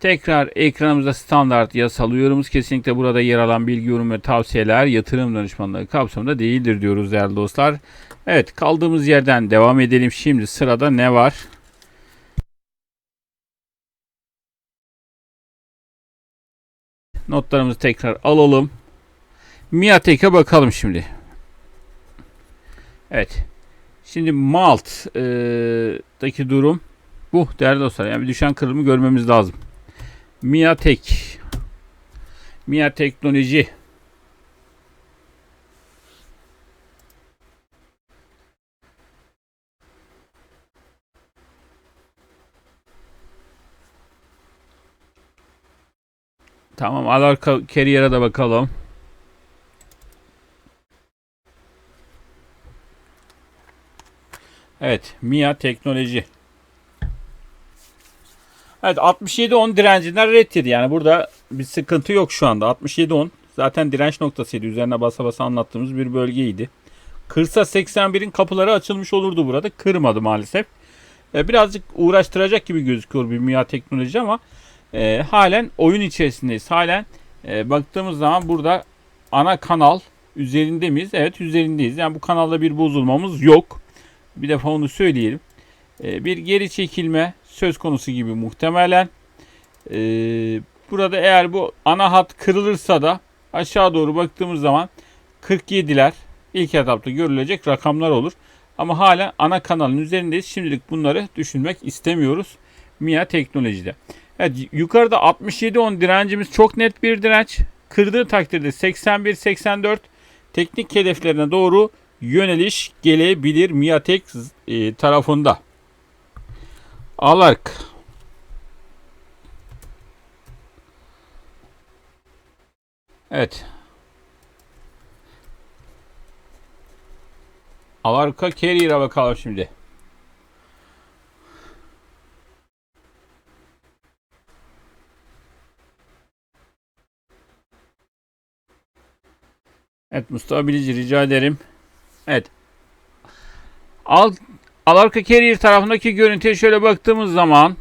Tekrar ekranımızda standart yasal uyarımız kesinlikle burada yer alan bilgi, yorum ve tavsiyeler yatırım danışmanlığı kapsamında değildir diyoruz değerli dostlar. Evet kaldığımız yerden devam edelim. Şimdi sırada ne var? Notlarımızı tekrar alalım. Miatek'e bakalım şimdi. Evet. Şimdi Malt'daki durum bu değerli dostlar. Yani bir düşen kırılımı görmemiz lazım. Miatek. Mia Teknoloji. Tamam Alarka Carrier'a da bakalım. Evet, Mia Teknoloji. Evet 67-10 direncinden red yedi. Yani burada bir sıkıntı yok şu anda. 67-10 zaten direnç noktasıydı. Üzerine basa basa anlattığımız bir bölgeydi. Kırsa 81'in kapıları açılmış olurdu burada. Kırmadı maalesef. E, birazcık uğraştıracak gibi gözüküyor bir MIA teknoloji ama e, halen oyun içerisindeyiz. Halen e, baktığımız zaman burada ana kanal üzerinde miyiz? Evet üzerindeyiz. Yani bu kanalda bir bozulmamız yok. Bir defa onu söyleyelim. E, bir geri çekilme söz konusu gibi muhtemelen. E, burada eğer bu ana hat kırılırsa da aşağı doğru baktığımız zaman 47'ler ilk etapta görülecek rakamlar olur. Ama hala ana kanalın üzerindeyiz. Şimdilik bunları düşünmek istemiyoruz. MIA teknolojide. Evet, yukarıda 67-10 direncimiz çok net bir direnç. Kırdığı takdirde 81-84 teknik hedeflerine doğru yöneliş gelebilir Miatek e, tarafında. Alark. Evet. Alarka Carrier'a bakalım şimdi. Evet Mustafa Bilici rica ederim. Evet. Al, Alarka Carrier tarafındaki görüntüye şöyle baktığımız zaman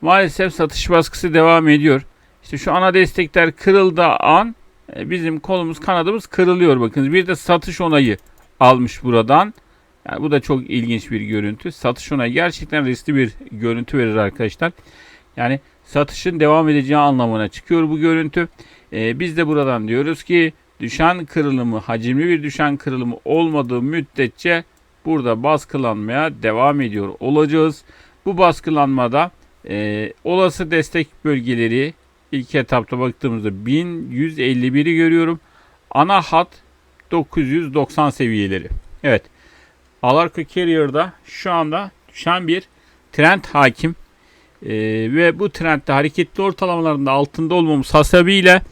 maalesef satış baskısı devam ediyor. İşte şu ana destekler kırıldığı an e, bizim kolumuz kanadımız kırılıyor bakınız. Bir de satış onayı almış buradan. Yani bu da çok ilginç bir görüntü. Satış onayı gerçekten riskli bir görüntü verir arkadaşlar. Yani satışın devam edeceği anlamına çıkıyor bu görüntü. Ee, biz de buradan diyoruz ki düşen kırılımı, hacimli bir düşen kırılımı olmadığı müddetçe burada baskılanmaya devam ediyor olacağız. Bu baskılanmada e, olası destek bölgeleri ilk etapta baktığımızda 1151'i görüyorum. Ana hat 990 seviyeleri. Evet. Alarko Carrier'da şu anda düşen bir trend hakim. Ee, ve bu trendde hareketli ortalamalarında altında olmamız hasebiyle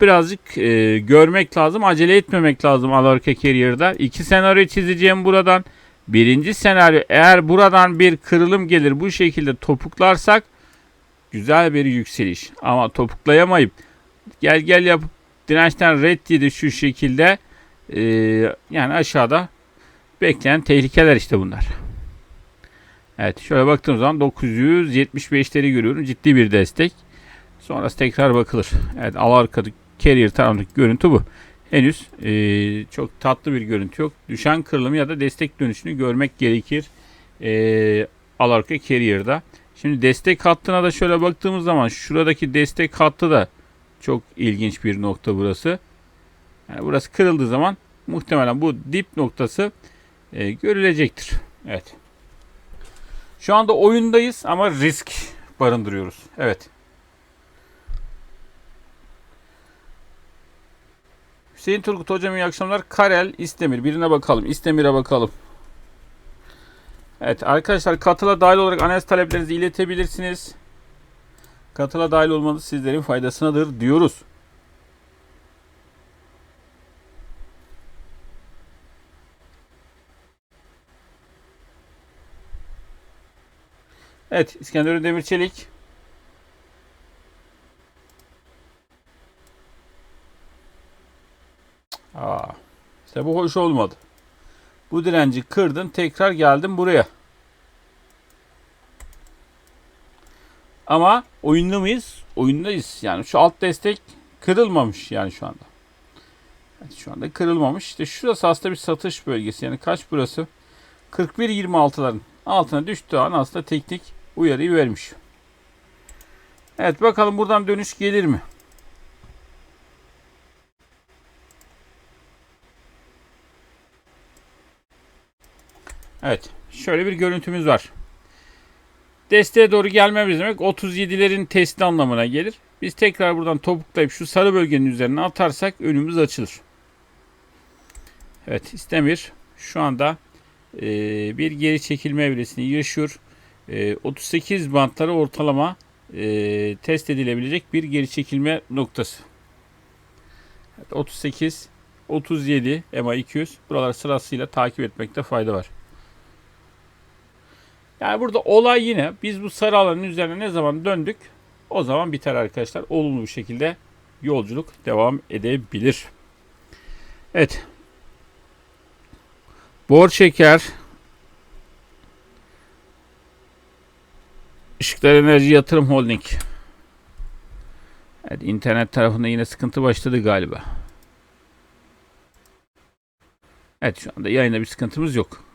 birazcık e, görmek lazım. Acele etmemek lazım Alarko Carrier'da. İki senaryo çizeceğim buradan. Birinci senaryo eğer buradan bir kırılım gelir bu şekilde topuklarsak güzel bir yükseliş. Ama topuklayamayıp gel gel yapıp dirençten red yedi şu şekilde e, yani aşağıda bekleyen tehlikeler işte bunlar. Evet şöyle baktığım zaman 975'leri görüyorum. Ciddi bir destek. Sonrası tekrar bakılır. Evet al arkadaki carrier tarafındaki görüntü bu. Henüz e, çok tatlı bir görüntü yok. Düşen kırılımı ya da destek dönüşünü görmek gerekir. E, al arka carrier'da. Şimdi destek hattına da şöyle baktığımız zaman şuradaki destek hattı da çok ilginç bir nokta burası. Yani burası kırıldığı zaman muhtemelen bu dip noktası e, görülecektir. Evet. Şu anda oyundayız ama risk barındırıyoruz. Evet. Hüseyin Turgut hocam iyi akşamlar. Karel İstemir birine bakalım. İstemir'e bakalım. Evet arkadaşlar katıla dahil olarak analiz taleplerinizi iletebilirsiniz. Katıla dahil olmanız sizlerin faydasınadır diyoruz. Evet İskenderun Demirçelik. Aa, işte bu hoş olmadı. Bu direnci kırdın tekrar geldin buraya. Ama oyunda mıyız? Oyundayız. Yani şu alt destek kırılmamış yani şu anda. Evet, şu anda kırılmamış. İşte şurası aslında bir satış bölgesi. Yani kaç burası? 41.26'ların altına düştüğü an aslında teknik uyarıyı vermiş. Evet bakalım buradan dönüş gelir mi? Evet. Şöyle bir görüntümüz var. Desteğe doğru gelmemiz demek 37'lerin testi anlamına gelir. Biz tekrar buradan topuklayıp şu sarı bölgenin üzerine atarsak önümüz açılır. Evet İstemir şu anda e, bir geri çekilme evresini yaşıyor. E, 38 bantları ortalama e, test edilebilecek bir geri çekilme noktası. Evet, 38, 37, EMA 200 buralar sırasıyla takip etmekte fayda var. Yani burada olay yine biz bu sarı alanın üzerine ne zaman döndük o zaman biter arkadaşlar. Olumlu bir şekilde yolculuk devam edebilir. Evet. Bor çeker. Işıklar Enerji Yatırım Holding. Evet, internet tarafında yine sıkıntı başladı galiba. Evet şu anda yayında bir sıkıntımız yok.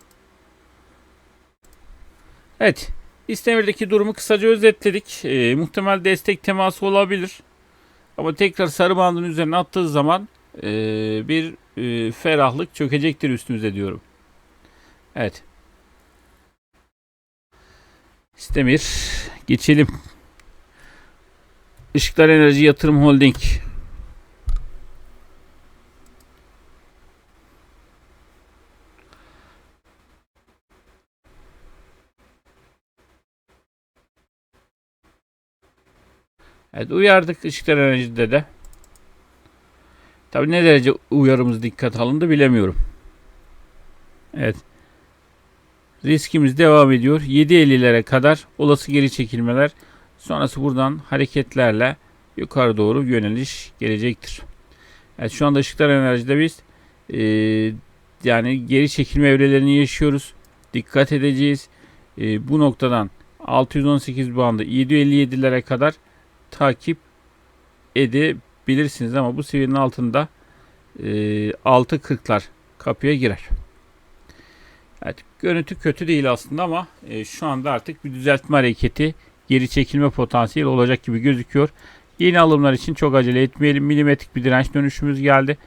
Evet. İstemir'deki durumu kısaca özetledik. E, muhtemel destek teması olabilir. Ama tekrar sarı bandın üzerine attığı zaman e, bir e, ferahlık çökecektir üstümüze diyorum. Evet. İstemir. Geçelim. Işıklar Enerji Yatırım Holding. Evet uyardık ışıklar enerjide de. Tabi ne derece uyarımız dikkat alındı bilemiyorum. Evet. Riskimiz devam ediyor. 7.50'lere kadar olası geri çekilmeler. Sonrası buradan hareketlerle yukarı doğru yöneliş gelecektir. Evet şu anda ışıklar enerjide biz e, yani geri çekilme evrelerini yaşıyoruz. Dikkat edeceğiz. E, bu noktadan 618 bandı 757'lere kadar takip edebilirsiniz ama bu seviyenin altında e, 6.40'lar kapıya girer. Evet, görüntü kötü değil aslında ama e, şu anda artık bir düzeltme hareketi geri çekilme potansiyeli olacak gibi gözüküyor. Yeni alımlar için çok acele etmeyelim. Milimetrik bir direnç dönüşümüz geldi.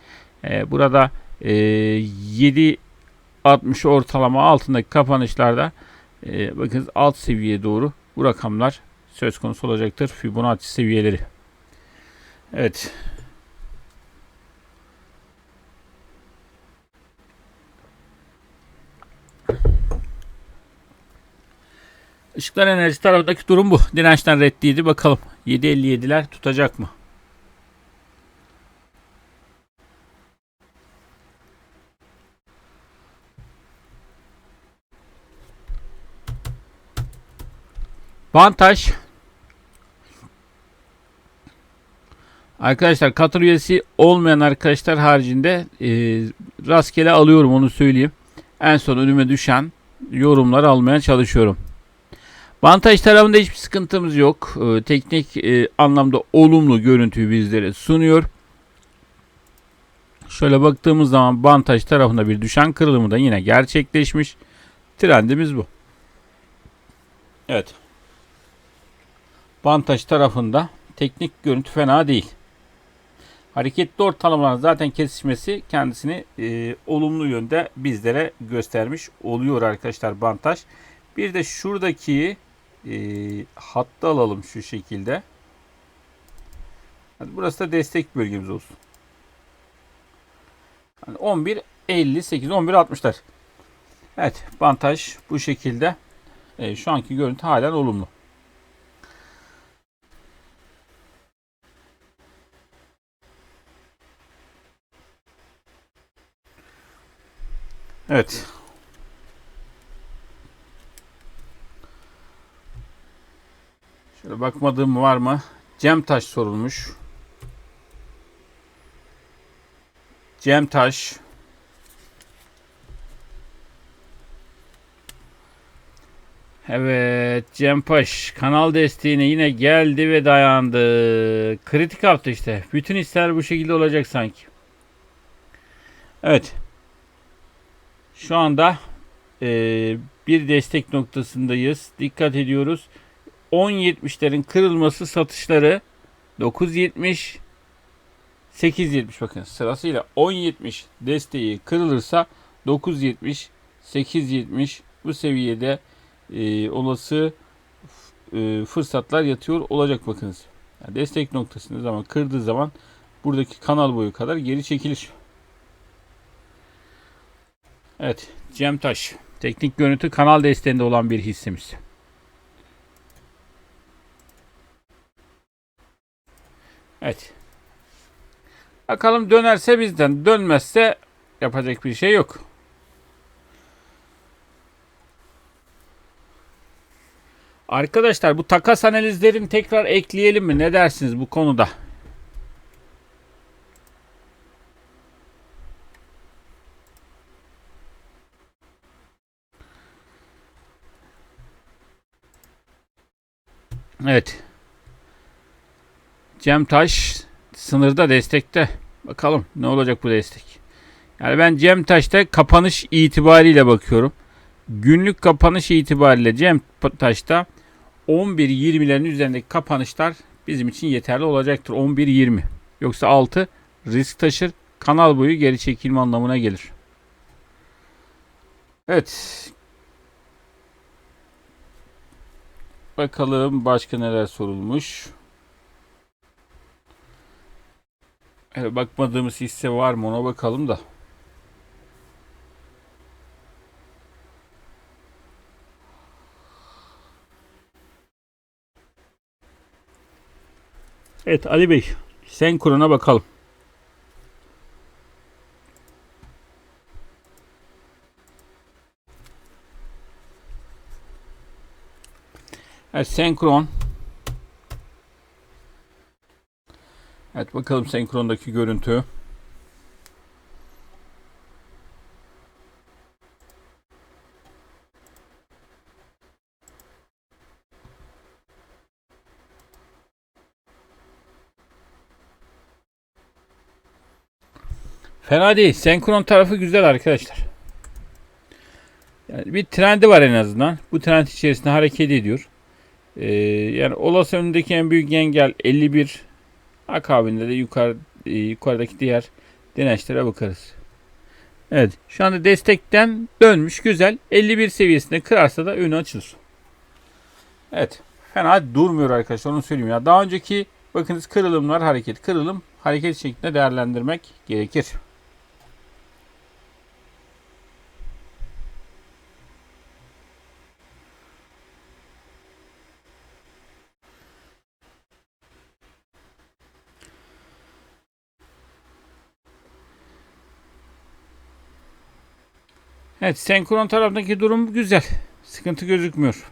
E, burada e, 7.60 ortalama altındaki kapanışlarda e, bakın alt seviyeye doğru bu rakamlar söz konusu olacaktır. Fibonacci seviyeleri. Evet. Işıklar enerji tarafındaki durum bu. Dirençten reddiydi. Bakalım 7.57'ler tutacak mı? Bantaj Arkadaşlar katıl üyesi olmayan arkadaşlar haricinde e, rastgele alıyorum onu söyleyeyim. En son önüme düşen yorumları almaya çalışıyorum. Bantaj tarafında hiçbir sıkıntımız yok. E, teknik e, anlamda olumlu görüntüyü bizlere sunuyor. Şöyle baktığımız zaman bantaj tarafında bir düşen kırılımı da yine gerçekleşmiş. Trendimiz bu. Evet. Bantaj tarafında teknik görüntü fena değil. Hareketli ortalamaların zaten kesişmesi kendisini e, olumlu yönde bizlere göstermiş oluyor arkadaşlar bantaj. Bir de şuradaki e, hattı alalım şu şekilde. Hadi burası da destek bölgemiz olsun. Yani 11 58 11 60'lar. Evet bantaj bu şekilde. E, şu anki görüntü halen olumlu. Evet. Şöyle bakmadığım var mı? Cem taş sorulmuş. Cem taş. Evet Cem Paş kanal desteğine yine geldi ve dayandı. Kritik hafta işte. Bütün hisseler bu şekilde olacak sanki. Evet. Şu anda eee, bir destek noktasındayız. Dikkat ediyoruz. 10.70'lerin kırılması satışları 9.70 8.70 bakın sırasıyla 10.70 desteği kırılırsa 9.70 8.70 bu seviyede e, olası e, fırsatlar yatıyor olacak bakınız. Yani destek noktasını zaman kırdığı zaman buradaki kanal boyu kadar geri çekilir. Evet Cem Taş teknik görüntü kanal desteğinde olan bir hissemiz. Evet. Bakalım dönerse bizden dönmezse yapacak bir şey yok. Arkadaşlar bu takas analizlerini tekrar ekleyelim mi? Ne dersiniz bu konuda? Evet. Cem Taş sınırda destekte. Bakalım ne olacak bu destek. Yani ben Cem Taş'ta kapanış itibariyle bakıyorum. Günlük kapanış itibariyle Cem Taş'ta 11-20'lerin üzerindeki kapanışlar bizim için yeterli olacaktır. 11-20. Yoksa 6 risk taşır. Kanal boyu geri çekilme anlamına gelir. Evet. Bakalım başka neler sorulmuş. Evet, bakmadığımız hisse var mı ona bakalım da. Evet Ali Bey, Senkur'una bakalım. Evet senkron. Evet bakalım senkrondaki görüntü. Fena değil. Senkron tarafı güzel arkadaşlar. Yani bir trendi var en azından. Bu trend içerisinde hareket ediyor. Ee, yani olası önündeki en büyük engel 51. Akabinde de yukarı, e, yukarıdaki diğer dirençlere bakarız. Evet. Şu anda destekten dönmüş. Güzel. 51 seviyesinde kırarsa da önü açılır. Evet. Fena durmuyor arkadaşlar. Onu söyleyeyim ya. Daha önceki bakınız kırılımlar hareket. Kırılım hareket şeklinde değerlendirmek gerekir. Evet senkron taraftaki durum güzel. Sıkıntı gözükmüyor.